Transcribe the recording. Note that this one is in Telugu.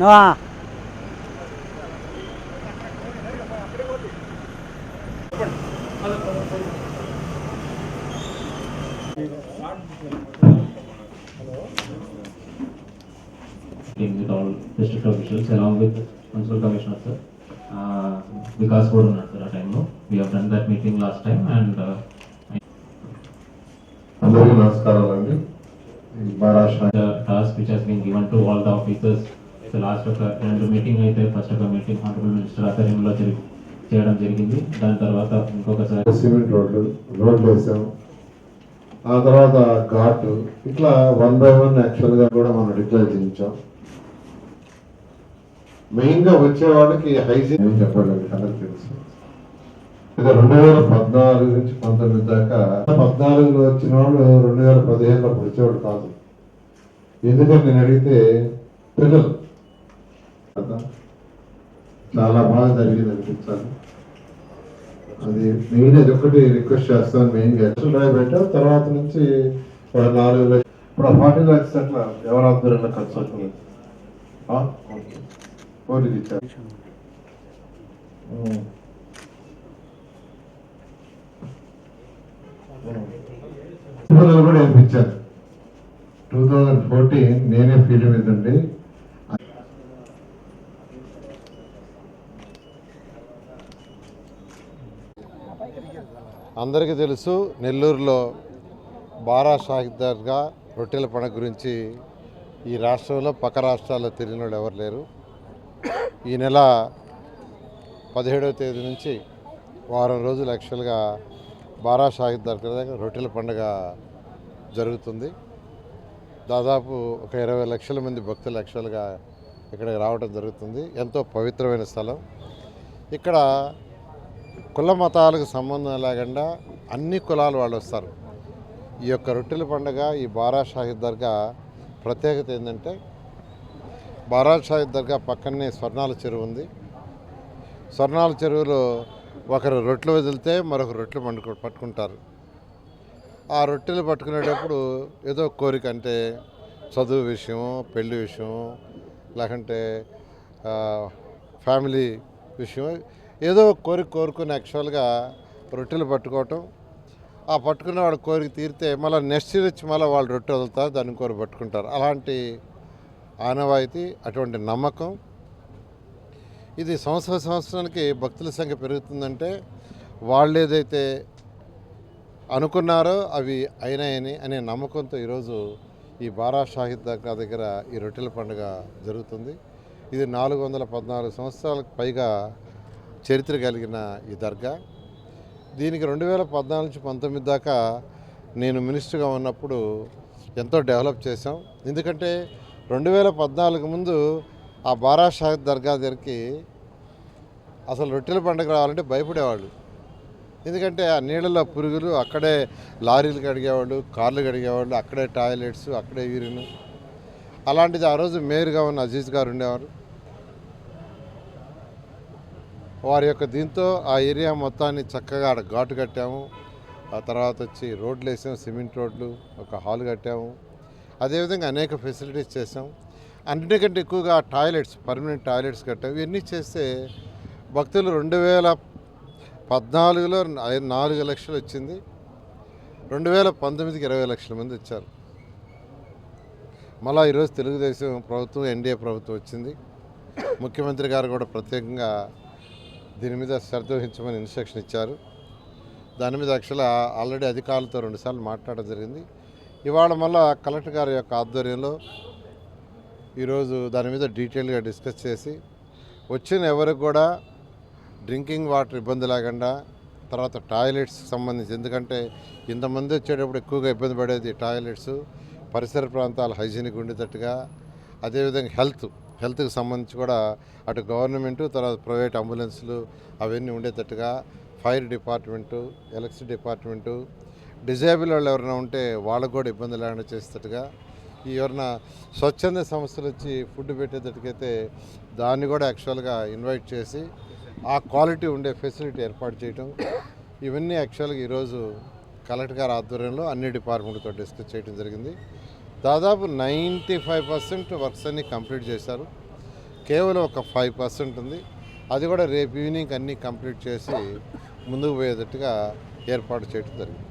ఆ. meeting with all district officials along with municipal commissioner sir. Uh, Vikas కూడా ఉన్నాడు సార్ ఆ టైంలో we have done that meeting last time and అందరికీ నమస్కారం అండి Maharashtra task which has been given to all the officers last ఒక రెండు మీటింగ్ అయితే ఫస్ట్ ఒక మీటింగ్ హానరబుల్ మినిస్టర్ ఆధ్వర్యంలో జరిగి చేయడం జరిగింది. దాని తర్వాత ఇంకొకసారి సిమెంట్ రోడ్లు రోడ్లు వేసాం. ఆ తర్వాత ఘాట్ ఇట్లా వన్ బై వన్ యాక్చువల్గా కూడా మనం డిక్లేర్ చేయించాం. మెయిన్గా వచ్చే వాళ్ళకి హైజీన్ ఏం చెప్పండి అందరికి తెలుసు. ఇది రెండు వేల పద్నాలుగు నుంచి పంతొమ్మిది దాకా పద్నాలుగులో వచ్చిన వాళ్ళు రెండు వేల పదిహేనులో వచ్చేవాడు కాదు. ఎందుకంటే నేను అడిగితే పిల్లలు చాలా బాగా జరిగింది అనిపించాలి. అది మెయిన్ అది ఒకటి రిక్వెస్ట్ చేస్తాను మెయిన్గా. ఎక్స్ట్రా డ్రైవ్ పెట్టాం తర్వాత నుంచి ఒక నాలుగు లక్ష- ఇప్పుడు ఆ ఫార్టీ లాక్స్ అట్లా ఎవరు ఆధ్వర్యంలో ఖర్చు అవుతుంది. కోటికి ఇచ్చారు కూడా వేయించాను టూ థౌజండ్ ఫోర్టీన్ నేనే ఫీల్డ్ మీద ఉండి అందరికీ తెలుసు నెల్లూరులో బారా షాహిదార్గా రొట్టెల పండుగ గురించి ఈ రాష్ట్రంలో పక్క రాష్ట్రాల్లో తెలియని వాళ్ళు ఎవరు లేరు. ఈ నెల పదిహేడవ తేదీ నుంచి వారం రోజులు యాక్చువల్గా బారా షాహిద్ దగ్గర రొట్టెల పండుగ జరుగుతుంది. దాదాపు ఒక ఇరవై లక్షల మంది భక్తులు యాక్చువల్గా ఇక్కడికి రావడం జరుగుతుంది. ఎంతో పవిత్రమైన స్థలం. ఇక్కడ కుల మతాలకు సంబంధం లేకుండా అన్ని కులాలు వాళ్ళు వస్తారు. ఈ యొక్క రొట్టెల పండుగ ఈ బారా షాహిద్ దర్గా ప్రత్యేకత ఏంటంటే బారా షాహిద్ దర్గా పక్కనే స్వర్ణాల చెరువు ఉంది. స్వర్ణాల చెరువులో ఒకరు రొట్టెలు వదిలితే మరొక రొట్టెలు పండుకు పట్టుకుంటారు. ఆ రొట్టెలు పట్టుకునేటప్పుడు ఏదో కోరిక అంటే చదువు విషయం పెళ్ళి విషయం లేకంటే ఫ్యామిలీ విషయం ఏదో కోరిక కోరుకుని యాక్చువల్గా రొట్టెలు పట్టుకోవటం. ఆ పట్టుకున్న వాడు కోరిక తీరితే మళ్ళీ నెక్స్ట్ ఇయర్ వచ్చి మళ్ళీ వాళ్ళు రొట్టె వదులుతారు దాన్ని కోరి పట్టుకుంటారు. అలాంటి ఆనవాయితీ అటువంటి నమ్మకం. ఇది సంవత్సర సంవత్సరానికి భక్తుల సంఖ్య పెరుగుతుందంటే వాళ్ళు ఏదైతే అనుకున్నారో అవి అయినాయని అనే నమ్మకంతో ఈరోజు ఈ బారా షాహిద్ దగ్గర ఈ రొట్టెల పండుగ జరుగుతుంది. ఇది నాలుగు వందల పద్నాలుగు సంవత్సరాలకు పైగా చరిత్ర కలిగిన ఈ దర్గా. దీనికి రెండు వేల పద్నాలుగు నుంచి పంతొమ్మిది దాకా నేను మినిస్టర్గా ఉన్నప్పుడు ఎంతో డెవలప్ చేశాం. ఎందుకంటే రెండు వేల పద్నాలుగు ముందు ఆ బారా దర్గా దగ్గరికి అసలు రొట్టెల పండుగ రావాలంటే భయపడేవాళ్ళు. ఎందుకంటే ఆ నీళ్ళలో పురుగులు అక్కడే లారీలు కడిగేవాళ్ళు కార్లు కడిగేవాళ్ళు అక్కడే టాయిలెట్స్ అక్కడే యూరిన్. అలాంటిది ఆ రోజు మేయర్గా ఉన్న అజీజ్ గారు ఉండేవారు. వారి యొక్క దీంతో ఆ ఏరియా మొత్తాన్ని చక్కగా ఆడ ఘాటు కట్టాము. ఆ తర్వాత వచ్చి రోడ్లు వేసాము సిమెంట్ రోడ్లు ఒక హాల్ కట్టాము. అదేవిధంగా అనేక ఫెసిలిటీస్ చేసాం అన్నిటికంటే ఎక్కువగా టాయిలెట్స్ పర్మనెంట్ టాయిలెట్స్ కట్టాము. ఇవన్నీ చేస్తే భక్తులు రెండు వేల పద్నాలుగులో నాలుగు లక్షలు వచ్చింది. రెండు వేల పంతొమ్మిదికి ఇరవై లక్షల మంది వచ్చారు. మళ్ళా ఈరోజు తెలుగుదేశం ప్రభుత్వం ఎన్డీఏ ప్రభుత్వం వచ్చింది. ముఖ్యమంత్రి గారు కూడా ప్రత్యేకంగా దీని మీద శ్రద్ధ వహించమని ఇన్స్ట్రక్షన్ ఇచ్చారు. దాని మీద యాక్చువల్గా ఆల్రెడీ అధికారులతో రెండుసార్లు మాట్లాడడం జరిగింది. ఇవాళ మళ్ళా కలెక్టర్ గారి యొక్క ఆధ్వర్యంలో ఈరోజు దాని మీద డీటెయిల్గా డిస్కస్ చేసి వచ్చిన ఎవరికి కూడా డ్రింకింగ్ వాటర్ ఇబ్బంది లేకుండా తర్వాత టాయిలెట్స్ సంబంధించి ఎందుకంటే ఇంతమంది వచ్చేటప్పుడు ఎక్కువగా ఇబ్బంది పడేది టాయిలెట్స్ పరిసర ప్రాంతాలు హైజీనిక్ ఉండేటట్టుగా అదేవిధంగా హెల్త్. హెల్త్కి సంబంధించి కూడా అటు గవర్నమెంటు తర్వాత ప్రైవేట్ అంబులెన్స్లు అవన్నీ ఉండేటట్టుగా fire department electricity department disable వాళ్ళు ఎవరైనా ఉంటే వాళ్ళకు కూడా ఇబ్బంది లేకుండా చేసేటట్టుగా ఈ ఎవరైనా స్వచ్ఛంద సంస్థలు వచ్చి ఫుడ్ పెట్టేటట్టుకైతే దాన్ని కూడా యాక్చువల్గా ఇన్వైట్ చేసి ఆ క్వాలిటీ ఉండే ఫెసిలిటీ ఏర్పాటు చేయటం. ఇవన్నీ యాక్చువల్గా ఈరోజు కలెక్టర్ గారి ఆధ్వర్యంలో అన్ని డిపార్ట్మెంట్తో డిస్కస్ చేయడం జరిగింది. దాదాపు నైంటీ ఫైవ్ పర్సెంట్ వర్క్స్ అన్నీ కంప్లీట్ చేశారు. కేవలం ఒక ఫైవ్ పర్సెంట్ ఉంది. అది కూడా రేపు ఈవినింగ్ అన్నీ కంప్లీట్ చేసి ముందుకు పోయేటట్టుగా ఏర్పాటు చేయడం జరిగింది.